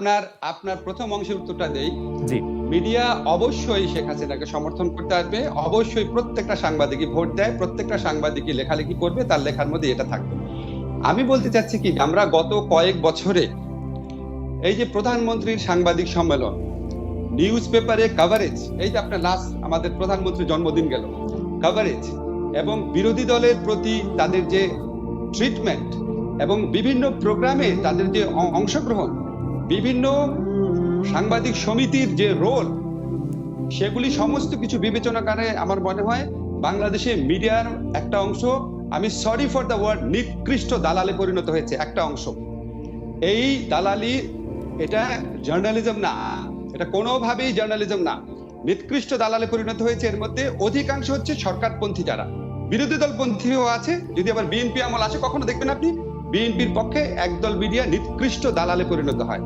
আপনার আপনার প্রথম অংশের উত্তরটা দেই। জি। মিডিয়া অবশ্যই শেখ হাসিনাকে সমর্থন করতে আসবে। অবশ্যই প্রত্যেকটা সাংবাদিকই ভোট দেয় প্রত্যেকটা সাংবাদিকই লেখালেখি করবে তার লেখার মধ্যে এটা থাকবে। আমি বলতে চাচ্ছি কি আমরা গত কয়েক বছরে এই যে প্রধানমন্ত্রীর সাংবাদিক সম্মেলন নিউজ পেপারে কভারেজ এই যে আপনার লাস্ট আমাদের প্রধানমন্ত্রীর জন্মদিন গেল কভারেজ এবং বিরোধী দলের প্রতি তাদের যে ট্রিটমেন্ট এবং বিভিন্ন প্রোগ্রামে তাদের যে অংশগ্রহণ বিভিন্ন সাংবাদিক সমিতির যে রোল, সেগুলি সমস্ত কিছু বিবেচনা করে আমার মনে হয় বাংলাদেশে মিডিয়ার একটা অংশ, আমি সরি ফর দ্য ওয়ার্ড নিকৃষ্ট দালালে পরিণত হয়েছে একটা অংশ। এই দালালি, এটা জার্নালিজম না, এটা কোনোভাবেই জার্নালিজম না। নিকৃষ্ট দালালে পরিণত হয়েছে এর মধ্যে অধিকাংশ হচ্ছে সরকারপন্থী যারা। বিরোধী দলপন্থীও আছে, যদি আবার বিএনপি আমল আছে কখনো দেখবেন আপনি বিএনপির পক্ষে একদল মিডিয়া নিকৃষ্ট দালালে পরিণত হয়।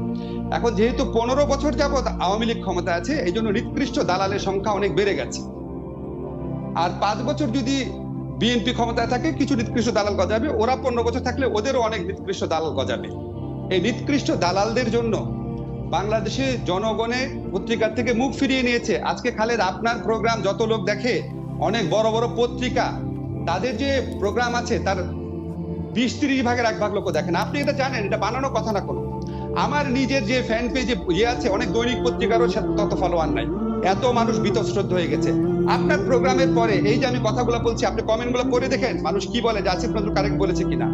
এখন যেহেতু পনেরো বছর যাবৎ আওয়ামী লীগ ক্ষমতা আছে, এই জন্য নিকৃষ্ট দালালের সংখ্যা অনেক বেড়ে গেছে। আর পাঁচ বছর যদি বিএনপি ক্ষমতায় থাকে, কিছু নিকৃষ্ট দালাল গজাবে। ওরা পনেরো বছর থাকলে ওদেরও অনেক নিকৃষ্ট দালাল গজাবে। এই নিকৃষ্ট দালালদের জন্য বাংলাদেশে জনগণের পত্রিকার থেকে মুখ ফিরিয়ে নিয়েছে। আজকে খালেদ, আপনার প্রোগ্রাম যত লোক দেখে, অনেক বড় বড় পত্রিকা, তাদের যে প্রোগ্রাম আছে, তার বিশ তিরিশ ভাগের এক ভাগ লোক দেখেন আপনি এটা জানেন এটা বানানো কথা না কোনো। আমার নিজের যে ফ্যান পেজে ইয়ে আছে অনেক দৈনিক পত্রিকারও তত ফলোয়ার নাই। এত মানুষ বিতশ্রদ্ধ হয়ে গেছে। আপনার প্রোগ্রামের পরে এই যে আমি কথাগুলো বলছি আপনি কমেন্টগুলো পড়ে দেখেন মানুষ কি বলে যে আসিফ নজরুল কারেক্ট বলেছে কিনা।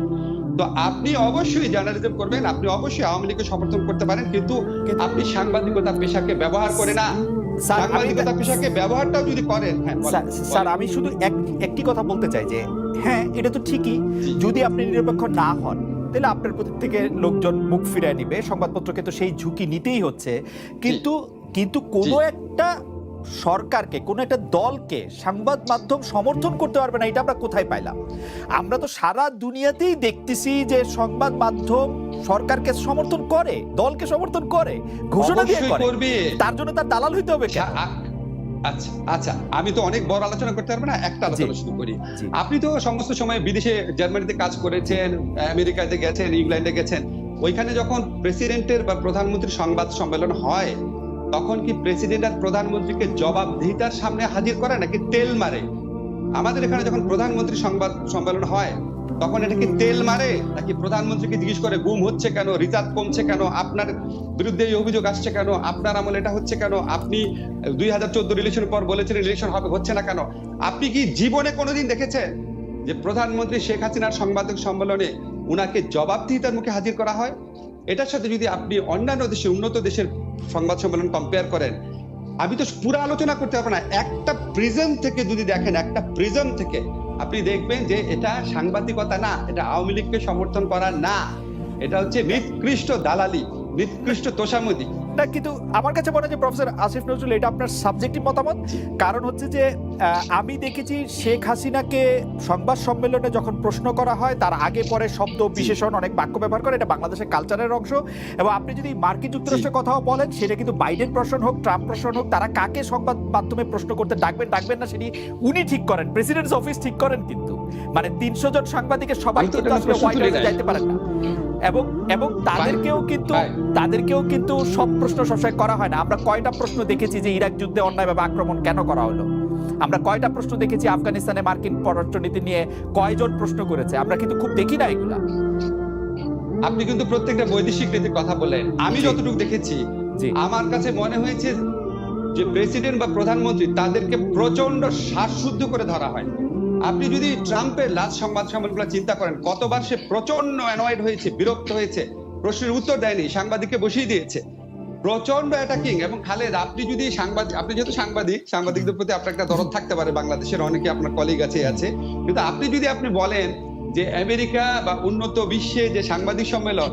তো আপনি অবশ্যই জার্নালিজম করবেন আপনি অবশ্যই আওয়ামী লীগকে সমর্থন করতে পারেন কিন্তু আপনি সাংবাদিকতা পেশাকে ব্যবহার করে না। সাংবাদিকতা পেশাকে ব্যবহারটাও যদি করেন হ্যাঁ স্যার স্যার আমি শুধু এক- একটি কথা বলতে চাই যে হ্যাঁ এটা তো ঠিকই যদি আপনি নিরপেক্ষ না হন তাহলে আপনার প্রতি থেকে লোকজন মুখ ফিরায় নিবে সংবাদপত্রকে তো সেই ঝুঁকি নিতেই হচ্ছে। কিন্তু কিন্তু কোনো একটা সরকারকে কোনো একটা দলকে সংবাদ মাধ্যম সমর্থন করতে পারবে না এটা আমরা কোথায় পাইলাম? আমরা তো সারা দুনিয়াতেই দেখতেছি যে সংবাদ মাধ্যম সরকারকে সমর্থন করে দলকে সমর্থন করে ঘোষণা দিয়ে করে। তার জন্য তার দালাল হইতে হবে কেন? আচ্ছা আচ্ছা আমি তো অনেক বড় আলোচনা করতে পারব না একটা আলোচনা শুরু করি। আপনি তো সমস্ত সময় বিদেশে জার্মানিতে কাজ করেছেন আমেরিকাতে গেছেন ইংল্যান্ডে গেছেন ওইখানে যখন প্রেসিডেন্টের বা প্রধানমন্ত্রীর সংবাদ সম্মেলন হয় তখন কি প্রেসিডেন্ট আর প্রধানমন্ত্রীকে জবাবদিহিতার সামনে হাজির করে নাকি তেল মারে? আমাদের এখানে যখন প্রধানমন্ত্রী সংবাদ সম্মেলন হয়, তখন এটা কি তেল মারে? নাকি প্রধানমন্ত্রীকে জিজ্ঞেস করে গুম হচ্ছে কেন? রিজার্ভ কমছে কেন? আপনার বিরুদ্ধে এই অভিযোগ আসছে কেন? আপনার আমল এটা হচ্ছে কেন? আপনি দুই হাজার চোদ্দ রিলেশন পর বলেছেন রিলেশন হবে, হচ্ছে না কেন? আপনি কি জীবনে কোনোদিন দেখেছেন যে প্রধানমন্ত্রী শেখ হাসিনার সংবাদিক সম্মেলনে উনাকে জবাবদিহিতার মুখে হাজির করা হয়? এটার সাথে যদি আপনি অন্যান্য দেশে, উন্নত দেশের সংবাদ সম্মেলন কম্পেয়ার করেন, আমি তো পুরো আলোচনা করতে পারব না। একটা প্রিজম থেকে যদি দেখেন, একটা প্রিজম থেকে, আপনি দেখবেন যে এটা সাংবাদিকতা না, এটা আওয়ামী লীগকে সমর্থন করা না। এটা হচ্ছে নিকৃষ্ট দালালি, নিকৃষ্ট তোষামদি। না কিন্তু আমার কাছে মনে হয় যে প্রফেসর আসিফ নজরুল এটা আপনার সাবজেক্টিভ মতামত। কারণ হচ্ছে যে আমি দেখেছি শেখ হাসিনাকে সংবাদ সম্মেলনে যখন প্রশ্ন করা হয় তার আগে পরে শব্দ বিশেষণ অনেক বাক্য ব্যবহার করে এটা বাংলাদেশের কালচারের অংশ। এবং আপনি যদি মার্কিন যুক্তরাষ্ট্রের কথাও বলেন সেটা কিন্তু বাইডেন প্রশ্ন হোক ট্রাম্প প্রশ্ন হোক তারা কাকে সংবাদ মাধ্যমে প্রশ্ন করতে ডাকবেন ডাকবেন না সেটি উনি ঠিক করেন প্রেসিডেন্টস অফিস ঠিক করেন কিন্তু। মানে তিনশো জন সাংবাদিকের সবাই কিন্তু আসলে হোয়াইট হাউসে যাইতে পারেন না। এবং এবং তাদেরকেও কিন্তু তাদেরকেও কিন্তু সব প্রশ্ন সবসময় করা হয় না। আমরা কয়টা প্রশ্ন দেখেছি যে ইরাক যুদ্ধে অন্যায়ভাবে আক্রমণ কেন করা হলো? আমরা কয়টা প্রশ্ন দেখেছি আফগানিস্তানে মার্কিন পররাষ্ট্রনীতি নিয়ে কয়জন প্রশ্ন করেছে? আমরা কিন্তু খুব দেখি না এগুলা। আপনি কিন্তু প্রত্যেকটা বৈদেশিক নীতির কথা বললেন। আমি। যতটুকু দেখেছি আমার কাছে মনে হয়েছে যে প্রেসিডেন্ট বা প্রধানমন্ত্রী তাদেরকে প্রচণ্ড শ্বাসশুদ্ধ করে ধরা হয়। আপনি যদি ট্রাম্পের লাস্ট সংবাদ সম্মেলনগুলো চিন্তা করেন, কতবার সে প্রচণ্ড অ্যানয়েড হয়েছে, বিরক্ত হয়েছে, প্রশ্নের উত্তর দেয়নি, সাংবাদিককে বসিয়ে দিয়েছে। প্রচণ্ড অ্যাটাকিং এবং খালেদ, আপনি যদি সাংবাদিক আপনি যেহেতু সাংবাদিক, সাংবাদিকদের প্রতি আপনার একটা দরদ থাকতে পারে, বাংলাদেশের অনেকে আপনার কলিগ আছে আছে। কিন্তু আপনি যদি আপনি বলেন যে আমেরিকা বা উন্নত বিশ্বে যে সাংবাদিক সম্মেলন,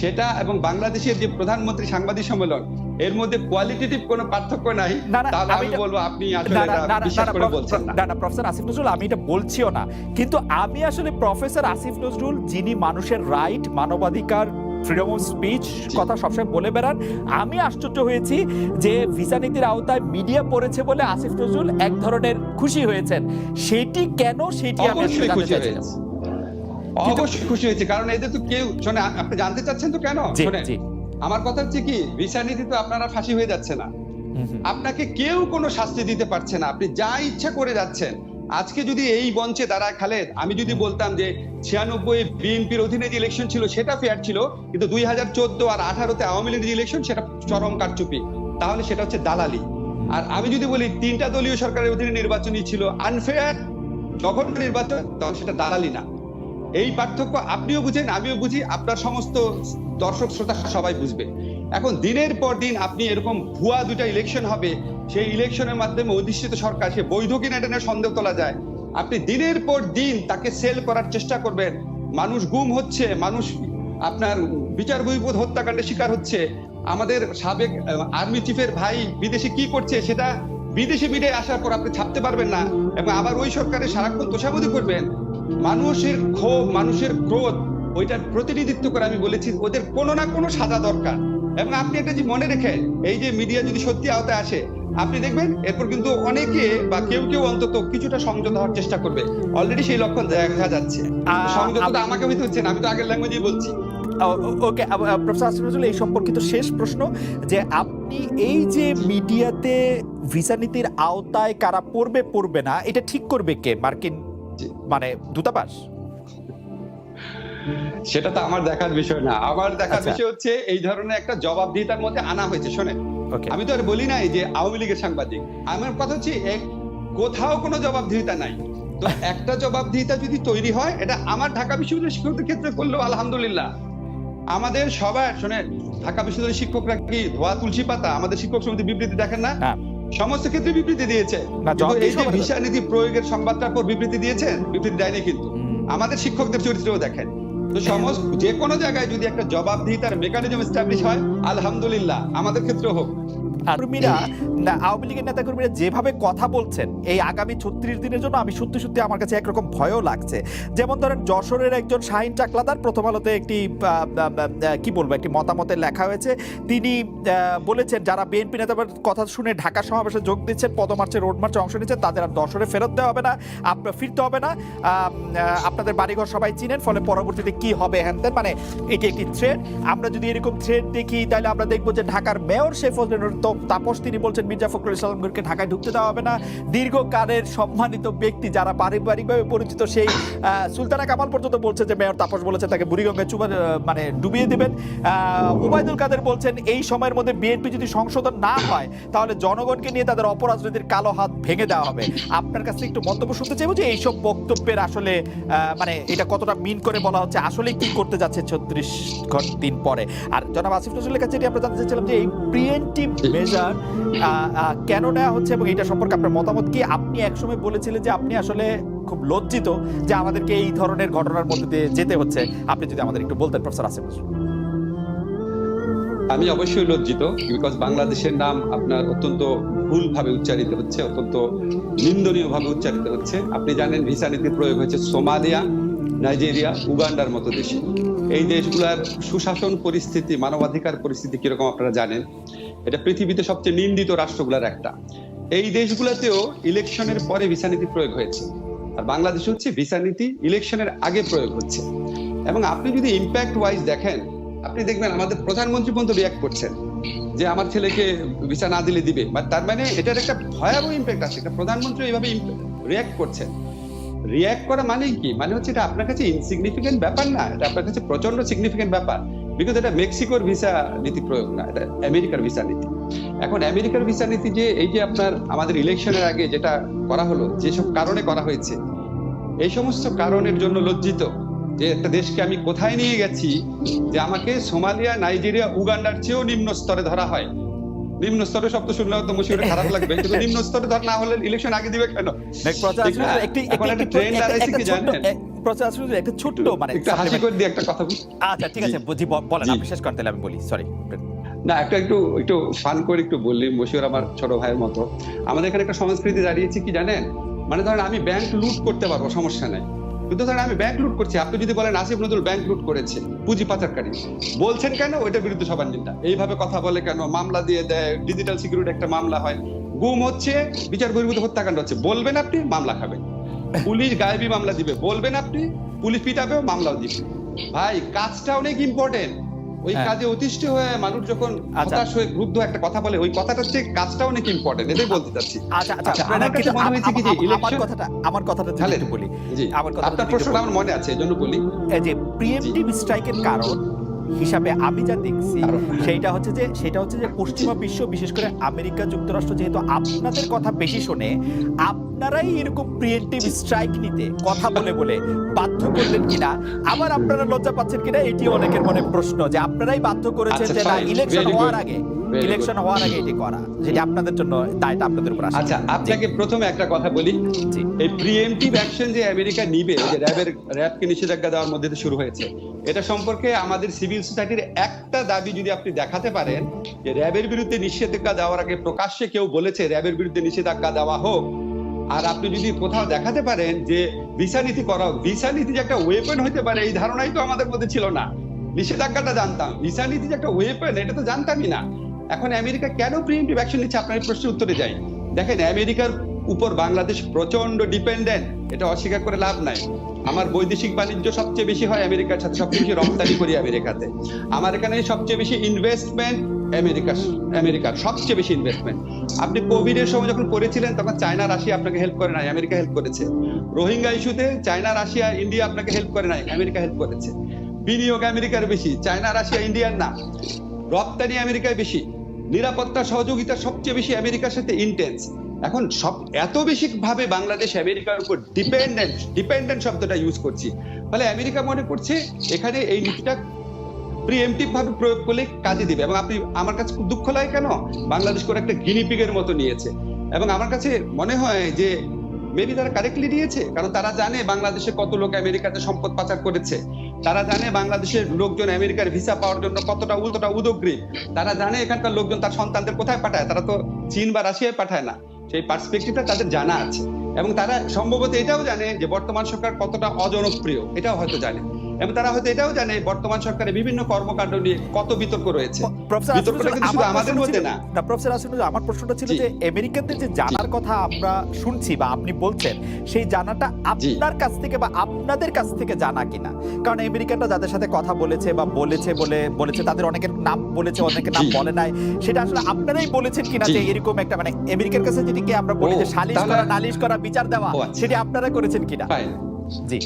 সেটা এবং বাংলাদেশের যে প্রধানমন্ত্রী সাংবাদিক সম্মেলন এর মধ্যে কোয়ালিটেটিভ কোনো পার্থক্য নাই। তাহলে আমি বলব আপনি আসলে বিশ্বাস করে বলছেন না। না প্রফেসর আসিফ নজরুল আমি এটা বলছিও না। কিন্তু আমি আসলে প্রফেসর আসিফ নজরুল যিনি মানুষের রাইট মানবাধিকার ফ্রিডম অফ স্পিচ কথা সবসময় বলে বেড়ান আমি আশ্চর্য হয়েছি যে ভিসা নীতির আওতায় মিডিয়া পড়েছে বলে আসিফ নজরুল এক ধরনের খুশি হয়েছেন। সেটি কেন সেটি আমি অবশ্যই খুশি হয়েছে। অবশ্যই খুশি হয়েছে কারণ এদের তো কেউ শোনে আপনি জানতে চাচ্ছেন তো কেন? শোনেন আমার কথা হচ্ছে কি ভিসা নীতি তো আপনারা ফাঁসি হয়ে যাচ্ছে না। আপনাকে কেউ কোনো শাস্তি দিতে পারছে না। আপনি যা ইচ্ছা করে যাচ্ছেন। আজকে যদি এই মঞ্চে দাঁড়ায় খালেদ আমি যদি বলতাম যে ছিয়ানব্বই বিএনপির অধীনে যে ইলেকশন ছিল সেটা ফেয়ার ছিল কিন্তু দুই হাজার চোদ্দ আর আঠারোতে আওয়ামী লীগের যে ইলেকশন সেটা চরম কারচুপি। তাহলে সেটা হচ্ছে দালালি। আর আমি যদি বলি তিনটা দলীয় সরকারের অধীনে নির্বাচনই ছিল আনফেয়ার জঘন্য নির্বাচন তখন সেটা দালালি না। এই পার্থক্য আপনিও বুঝেন, আমিও বুঝি, আপনার সমস্ত দর্শক, শ্রোতা সবাই বুঝবে। এখন দিনের পর দিন আপনি এরকম ভুয়া দুটা ইলেকশন হবে, সেই ইলেকশনের মাধ্যমে অধিষ্ঠিত সরকার, সে বৈধ কিনা এটা নিয়ে সন্দেহ তোলা যায়। আপনি দিনের পর দিন তাকে সেল করার চেষ্টা করবেন। মানুষ গুম হচ্ছে, মানুষ আপনার বিচার বহির্ভূত হত্যাকাণ্ডের শিকার হচ্ছে। আমাদের সাবেক আর্মি চিফের ভাই বিদেশে কি করছে সেটা বিদেশি মিডিয়ায় আসার পর আপনি ছাপতে পারবেন না। এবং আবার ওই সরকারের সারাক্ষণ তোষামতি করবেন। মানুষের ক্ষোভ মানুষের ক্রোধ ওইটার প্রতিনিধিত্ব করে আমি বলেছি ওদের কোনো না কোনো সাজা দরকার। এবং আপনি একটা যে মনে রেখেন এই যে মিডিয়া যদি সত্যি আওতায় আসে আপনি দেখবেন এরপর কিন্তু অনেকে বা কেউ কেউ অন্তত কিছুটা সংযত হওয়ার চেষ্টা করবে। অলরেডি সেই লক্ষণ দেখা যাচ্ছে। আপনি- আমাকে হইতে হচ্ছে না আমি তো আগের ল্যাঙ্গুয়েজেই বলছি। ওকে প্রফেসর আসিফ নজরুল এই সম্পর্কিত শেষ প্রশ্ন যে আপনি এই যে মিডিয়াতে ভিসা নীতির আওতায় কারা পড়বে পড়বে না এটা ঠিক করবে কে? মার্কিন। মানে দূতাবাস? সেটা তো আমার দেখার বিষয় না। আমার দেখার আচ্ছা। বিষয় হচ্ছে এই ধরনের একটা জবাবদিহিতার মধ্যে আনা হয়েছে শোনেন। আমি তো আর বলি নাই যে আওয়ামী লীগের সাংবাদিক। আমার কথা হচ্ছে এক- কোথাও কোনো জবাবদিহিতা নাই। তো একটা জবাবদিহিতা যদি তৈরি হয় এটা আমার ঢাকা বিশ্ববিদ্যালয়ের শিক্ষকদের ক্ষেত্রে করলেও আলহামদুলিল্লাহ। আমাদের সবার শোনেন ঢাকা বিশ্ববিদ্যালয়ের শিক্ষকরা কি ধোয়া তুলসী পাতা? আমাদের শিক্ষক সমিতি বিবৃতি দেখেন না? হ্যাঁ। সমস্ত ক্ষেত্রে বিবৃতি দিয়েছে। এই যে ভিসা নীতি প্রয়োগের সংবাদটার পর বিবৃতি দিয়েছেন বিবৃতি দেয়নি কিন্তু। আমাদের শিক্ষকদের চরিত্রও দেখেন। তো সমস্ত যে কোনো জায়গায় যদি একটা জবাবদিহিতার মেকানিজম এস্টাবলিশ হয় আলহামদুলিল্লাহ আমাদের ক্ষেত্রে হোক। কর্মীরা আওয়ামী লীগের নেতা কর্মীরা যেভাবে কথা বলছেন, এই আগামী ছত্রিশ দিনের জন্য আমি সত্যি সত্যি আমার কাছে একরকম ভয়ও লাগছে। যেমন ধরেন যশোরের একজন শাহিন চাকলাদার প্রথম আলোতে একটি কি বলব, একটি মতামতের লেখা হয়েছে। তিনি বলেছেন, যারা বিএনপি নেতার কথা শুনে ঢাকা সমাবেশে যোগ দিচ্ছেন, পদমার্চে, রোড মার্চে অংশ নিচ্ছেন, তাদের আর দশরে ফেরত দেওয়া হবে না আপনার ফিরতে হবে না। আপনাদের বাড়িঘর সবাই চিনেন, ফলে পরবর্তীতে কি হবে হ্যান। মানে এটি একটি থ্রেড আমরা যদি এরকম থ্রেড দেখি, তাহলে আমরা দেখব যে ঢাকার মেয়র শেফুদ্দিন তাপস তিনি বলছেন মির্জা ফখরুল ইসলামকে ঢাকায় ঢুকতে দেওয়া হবে না। দীর্ঘকালের সম্মানিত ব্যক্তি যারা পারিবারিকভাবে পরিচিত সেই সুলতানা কামাল পর্যন্ত বলছে যে মেয়র তাপস বলেছে তাকে বুড়িগঙ্গায় চুবা মানে ডুবিয়ে দেবেন। আহ, ওবায়দুল কাদের বলছেন এই সময়ের মধ্যে বিএনপি যদি সংশোধন না হয় তাহলে জনগণকে নিয়ে তাদের অপরাজনীতির কালো হাত ভেঙে দেওয়া হবে। আপনার কাছে একটু মন্তব্য শুনতে চাইব যে এইসব বক্তব্যের আসলে মানে এটা কতটা মিন করে বলা হচ্ছে আসলে কি করতে যাচ্ছে ছত্রিশ দিন পরে। আর জনাব আসিফ নজরুলের কাছে এটি আমরা জানতে চাইছিলাম যে এই প্রিয়েন্টিভ মেজার কেন হচ্ছে এবং এটা সম্পর্কে আপনার মতামত কি? আপনি একসময় বলেছিলেন যে আপনি আসলে খুব লজ্জিত যে আমাদেরকে এই ধরনের ঘটনার মধ্যে দিয়ে যেতে হচ্ছে। আপনি যদি আমাদের একটু বলতেন, প্রফেসর আসিফ আমি অবশ্যই লজ্জিত বিকজ বাংলাদেশের নাম আপনার অত্যন্ত ভুলভাবে উচ্চারিত হচ্ছে, অত্যন্ত নিন্দনীয় ভাবে উচ্চারিত হচ্ছে। আপনি জানেন ভিসা নীতি প্রয়োগ হয়েছে সোমালিয়া, নাইজেরিয়া, উগান্ডার মতো দেশে। এই দেশগুলোর সুশাসন পরিস্থিতি, মানবাধিকার পরিস্থিতি কীরকম আপনারা জানেন? এটা পৃথিবীতে সবচেয়ে নিন্দিত রাষ্ট্রগুলোর একটা। এই দেশগুলোতেও ইলেকশনের পরে ভিসা নীতি প্রয়োগ হয়েছে। আর বাংলাদেশ হচ্ছে ভিসা নীতি ইলেকশনের আগে প্রয়োগ হচ্ছে। এবং আপনি যদি ইম্প্যাক্ট ওয়াইজ দেখেন, আপনি দেখবেন আমাদের প্রধানমন্ত্রী পর্যন্ত রিয়াক্ট করছেন যে আমার ছেলেকে ভিসা না দিলে দিবে। বা তার মানে এটার একটা ভয়াবহ ইম্প্যাক্ট আছে। একটা প্রধানমন্ত্রী এইভাবে রিয়াক্ট করছেন। রিয়াক্ট করা মানে কি? মানে হচ্ছে এটা আপনার কাছে ইনসিগনিফিকেন্ট ব্যাপার না। এটা আপনার কাছে প্রচণ্ড সিগনিফিকেন্ট ব্যাপার। বিকজ এটা মেক্সিকোর ভিসা নীতি প্রয়োগ না এটা আমেরিকার ভিসা নীতি এখন আমেরিকার ভিসা নীতি যে এই যে আপনার আমাদের ইলেকশনের আগে যেটা করা হলো যেসব কারণে করা হয়েছে এই সমস্ত কারণের জন্য লজ্জিত যে একটা দেশকে আমি কোথায় নিয়ে গেছি যে আমাকে সোমালিয়া নাইজেরিয়া উগান্ডার চেয়েও নিম্ন স্তরে ধরা হয় নিম্ন স্তরে শব্দ শুনলে তো মুশিরে খারাপ লাগবে কিন্তু নিম্ন স্তরে ধর না হলে ইলেকশন আগে দিবে কেন? নজরুল, একটি- এখন একটি- trend একটা- কি জানেন? আসিফ নজরুল, একটা ছোট্ট মানে একটু হাসি করে দিয়ে একটা কথা আচ্ছা ঠিক আছে বুঝি বলেন আপনি শেষ করতে আমি বলি সরি না একটা একটু একটু ফান করে একটু বললি মশিউর আমার ছোট ভাইয়ের মতো। আমাদের এখানে একটা সংস্কৃতি দাঁড়িয়েছে কি জানেন? মানে ধরেন আমি ব্যাংক লুট করতে পারব সমস্যা নাই। কিন্তু ধরেন আমি ব্যাংক লুট করছি আপনি যদি বলেন আসিফ নজরুল ব্যাংক লুট করেছে পুঁজি পাচারকারী বলছেন কেন? ওইটা বিরুদ্ধে সবার নিন্দা। এইভাবে কথা বলে কেন? মামলা দিয়ে দেয় ডিজিটাল সিকিউরিটি একটা মামলা হয়। গুম হচ্ছে বিচার বহির্ভূত হত্যাকাণ্ড হচ্ছে। বলবেন আপনি মামলা খাবেন। পুলিশ গায়েবী মামলা দিবে। বলবেন আপনি পুলিশ পিটাবে মামলাও দিবে। ভাই কাজটা অনেক ইম্পর্টেন্ট ওই হ্যাঁ। কাজে অতিষ্ঠ হয়ে মানুষ যখন আচ্ছা। হতাশ হয়ে ক্রুদ্ধ একটা কথা বলে ওই কথাটা হচ্ছে কাজটা অনেক ইম্পর্টেন্ট এটাই বলতে চাচ্ছি। আচ্ছা আচ্ছা আচ্ছা, আমার কাছে মনে হয়েছে কি যে election- কথাটা আমার কথাটা যদি একটু বলি। জি। আমার কথাটা আপনার যদি প্রশ্নটা আমার মনে আছে এই জন্য বলি। এই যে প্রিএমটিভ স্ট্রাইকের কারণ হিসাবে আমি যা দেখছি সেইটা হচ্ছে যে সেটা হচ্ছে যে পশ্চিমা বিশ্ব বিশেষ করে আমেরিকা যুক্তরাষ্ট্র যেহেতু আপনাদের কথা বেশি শোনে আপনারাই এরকম প্রিয়েন্টিভ স্ট্রাইক নিতে কথা বলে বলে বাধ্য করলেন কিনা আবার আপনারা লজ্জা পাচ্ছেন কিনা এটি অনেকের মনে প্রশ্ন যে আপনারাই বাধ্য করেছেন আচ্ছা, যে না ইলেকশন হওয়ার আগে. ইলেকশন হওয়ার আগে এটি করা যেটা আপনাদের জন্য দায়টা আপনাদের উপর আচ্ছা আপনাকে প্রথমে একটা কথা বলি। এই প্রিএমটিভ অ্যাকশন যে আমেরিকা নিবে যে র্যাবের র্যাবকে নিষেধাজ্ঞা দেওয়ার মধ্যে শুরু হয়েছে এটা সম্পর্কে আমাদের সিভিল সোসাইটির একটা দাবি যদি আপনি দেখাতে পারেন যে র্যাবের বিরুদ্ধে নিষেধাজ্ঞা দেওয়ার আগে প্রকাশ্যে কেউ বলেছে র্যাবের বিরুদ্ধে নিষেধাজ্ঞা দেওয়া হোক। আর আপনি যদি কোথাও দেখাতে পারেন যে ভিসা নীতি করা হোক ভিসা নীতি যে একটা ওয়েপন হতে পারে এই ধারণাই তো আমাদের মধ্যে ছিল না। নিষেধাজ্ঞাটা জানতাম। ভিসা নীতি যে একটা ওয়েপন এটা তো জানতামই না। এখন আমেরিকা কেন প্রিএমটিভ অ্যাকশন নিচ্ছে? আপনার প্রশ্নের উত্তরে যাই। দেখেন, আমেরিকার উপর বাংলাদেশ প্রচণ্ড ডিপেন্ডেন্ট। এটা অস্বীকার করে লাভ নাই। আমার বৈদেশিক বাণিজ্য সবচেয়ে বেশি হয় আমেরিকার সাথে, সবচেয়ে বেশি রপ্তানি করি আমেরিকাতে। আমার এখানে সবচেয়ে বেশি ইনভেস্টমেন্ট আমেরিকা আমেরিকার, সবচেয়ে বেশি ইনভেস্টমেন্ট আপনি কোভিড এর সময় যখন পড়েছিলেন, তখন চায়না, রাশিয়া আপনাকে হেল্প করে নাই, আমেরিকা হেল্প করেছে। রোহিঙ্গা ইস্যুতে চায়না, রাশিয়া, ইন্ডিয়া আপনাকে হেল্প করে নাই, আমেরিকা হেল্প করেছে। বিনিয়োগ আমেরিকার বেশি, চায়না, রাশিয়া, ইন্ডিয়ার না। রপ্তানি আমেরিকায় বেশি। নিরাপত্তা সহযোগিতা সবচেয়ে বেশি আমেরিকার সাথে ইন্টেন্স এখন সব এত বেশি ভাবে বাংলাদেশ আমেরিকার উপর ডিপেন্ডেন্ট ডিপেন্ডেন্ট শব্দটা ইউজ করছি। ফলে আমেরিকা মনে করছে এখানে এই নীতিটা প্রিএমটিভ ভাবে প্রয়োগ করলে কাজে দিবে। এবং আপনি, আমার কাছে খুব দুঃখ লাগে কেন? বাংলাদেশ করে একটা গিনিপিগের মতো নিয়েছে। এবং আমার কাছে মনে হয় যে মেবি তারা কারেক্টলি দিয়েছে, কারণ তারা জানে বাংলাদেশে কত লোক আমেরিকাতে সম্পদ পাচার করেছে। তারা জানে বাংলাদেশের লোকজন আমেরিকার ভিসা পাওয়ার জন্য কতটা উল্টোটা উদগ্রী। তারা জানে এখানকার লোকজন তার সন্তানদের কোথায় পাঠায়, তারা তো চীন বা রাশিয়ায় পাঠায় না। সেই পার্সপেক্টিভটা তাদের জানা আছে। এবং তারা সম্ভবত এটাও জানে যে বর্তমান সরকার কতটা অজনপ্রিয়, এটাও হয়তো জানে। এবং তারা হয়তো এটাও জানে বর্তমান সরকারের বিভিন্ন কর্মকাণ্ড নিয়ে কত বিতর্ক রয়েছে। বিতর্কটা কিন্তু শুধু আমার আমাদের মধ্যে না। না প্রফেসর নজরুল, আমার প্রশ্নটা ছিল যে আমেরিকানদের যে জানার কথা আমরা শুনছি বা আপনি বলছেন সেই জানাটা আপনার কাছ থেকে বা আপনাদের কাছ থেকে জানা কিনা? কারণ আমেরিকানরা যাদের সাথে কথা বলেছে বা বলেছে বলে বলেছে তাদের অনেকের নাম বলেছে অনেকের নাম বলে নাই। সেটা আসলে আপনারাই বলেছেন কিনা যে এরকম একটা মানে আমেরিকার কাছে যেটিকে আমরা বলি যে সালিশ করা নালিশ করা বিচার দেওয়া আচ্ছা। সেটি আপনারা করেছেন কিনা? জি।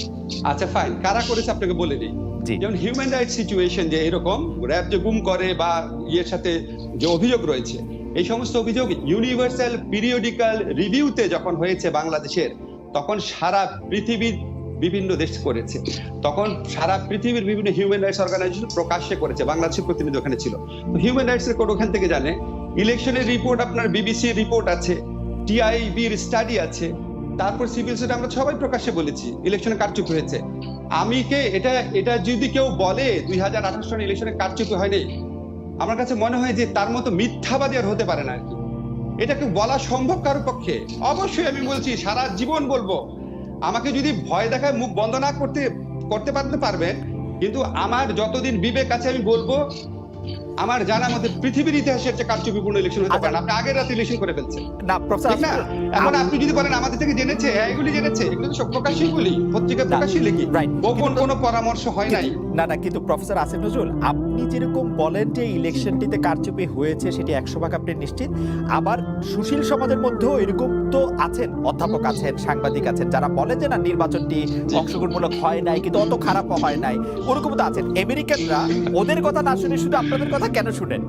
আচ্ছা ফাইন কারা করেছে আপনাকে বলে দিই? যেমন হিউম্যান রাইট সিচুয়েশন যে এরকম র্যাব যে গুম করে বা ইয়ের সাথে যে অভিযোগ রয়েছে এই সমস্ত অভিযোগ ইউনিভার্সাল পিরিয়ডিক্যাল রিভিউতে যখন হয়েছে বাংলাদেশের তখন সারা পৃথিবীর বিভিন্ন দেশ করেছে। তখন সারা পৃথিবীর বিভিন্ন হিউম্যান রাইটস অর্গানাইজেশন প্রকাশ্যে করেছে বাংলাদেশের প্রতিনিধি ওখানে ছিল। হিউম্যান রাইটস রেকর্ড ওখান থেকে জানে ইলেকশনের রিপোর্ট আপনার বিবিসি রিপোর্ট আছে টিআইবির স্টাডি আছে তারপর সিভিল সার্ভিস আমরা সবাই প্রকাশ্যে বলেছি ইলেকশনে কারচুপি হয়েছে। আমি কে, এটা এটা যদি কেউ বলে দুই হাজার আঠারো সালে ইলেকশনে কারচুপি হয়নি, আমার কাছে মনে হয় যে তার মতো মিথ্যাবাদী আর হতে পারে না আর কি। এটাকে বলা সম্ভব কারোর পক্ষে? অবশ্যই আমি বলছি, সারা জীবন বলব, আমাকে যদি ভয় দেখায়, মুখ বন্ধ না করতে করতে পারতে পারবেন, কিন্তু আমার যতদিন বিবেক আছে আমি বলব আমার জানা মতে পৃথিবীর ইতিহাসের যে কারচুপিপূর্ণ ইলেকশন হতে পারে আপনি আগের রাতে ইলেকশন করে ফেলছেন। না প্রফেসর ঠিক না? এখন আপনি যদি বলেন আমাদের থেকে জেনেছে হ্যাঁ, এগুলি জেনেছে এগুলো তো সব প্রকাশ্যই বলি পত্রিকায় না, প্রকাশ্যই লিখি. গোপন কোনো পরামর্শ হয় নাই। না না কিন্তু প্রফেসর আসিফ নজরুল আপনি যেরকম বলেন যে ইলেকশনটিতে কারচুপি হয়েছে সেটি একশো ভাগ আপনি নিশ্চিত। আবার সুশীল সমাজের মধ্যেও এরকম তো আছেন অধ্যাপক আছেন সাংবাদিক আছেন যারা বলেন যে না নির্বাচনটি অংশগ্রহণমূলক হয় নাই কিন্তু অত খারাপও হয় নাই ওরকম তো আছেন। আমেরিকানরা ওদের কথা না শুনে শুধু আপনাদের কথা কেন শুনেন?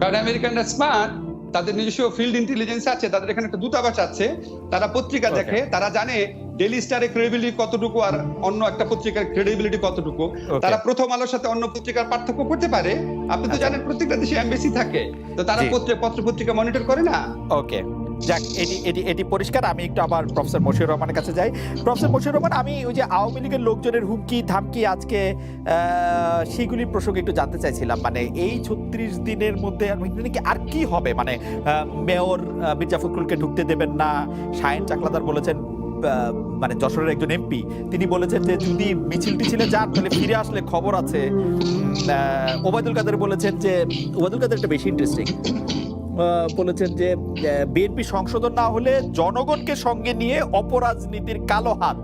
কারণ আমেরিকানরা স্মার্ট তাদের নিজস্ব ফিল্ড ইন্টেলিজেন্স আছে তাদের এখানে একটা দূতাবাস আছে তারা পত্রিকা দেখে তারা জানে ডেলি স্টারের ক্রেডিবিলিটি কতটুকু আর অন্য একটা পত্রিকার ক্রেডিবিলিটি কতটুকু। তারা প্রথম আলোর সাথে অন্য পত্রিকার পার্থক্য করতে পারে। আপনি তো আচ্ছা। জানেন প্রত্যেকটা দেশে এমবেসি থাকে। তো তারা পত্র পত্রিকা মনিটর করে না। ওকে যাক এটি এটি এটি পরিষ্কার। আমি একটু আবার প্রফেসর মশিউর রহমানের কাছে যাই। প্রফেসর মশিউর রহমান আমি ওই যে আওয়ামী লীগের লোকজনের হুমকি ধামকি আজকে আহ, সেগুলির প্রসঙ্গে একটু জানতে চাইছিলাম। মানে এই ছত্রিশ দিনের মধ্যে আর কি হবে? মানে মেয়র মির্জা ফখরুলকে ঢুকতে দেবেন না শাহেন চাকলাদার বলেছেন মানে যশোরের একজন এমপি তিনি বলেছেন যে যদি মিছিল টিছিলে যান তাহলে ফিরে আসলে খবর আছে। ওবায়দুল কাদের বলেছেন যে ওবায়দুল কাদের একটা বেশি ইন্টারেস্টিং বলেছেন যে বিএনপি সংশোধন না হলে জনগণকে সঙ্গে নিয়ে অপরাজনীতির কালো হাত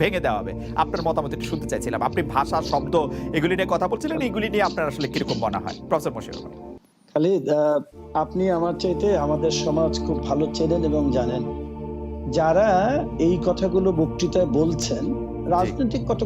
ভেঙে দেওয়া হবে। আপনার মতামত একটু শুনতে চাইছিলাম। আপনি ভাষা শব্দ এগুলি নিয়ে কথা বলছিলেন এগুলি নিয়ে আপনার আসলে কীরকম মনে হয়? প্রফেসর মশিউর রহমান খালিদ আপনি আমার চাইতে আমাদের সমাজ খুব ভালো চেনেন এবং জানেন। যারা এই কথাগুলো বক্তৃতায় বলছেন রাজনৈতিক কত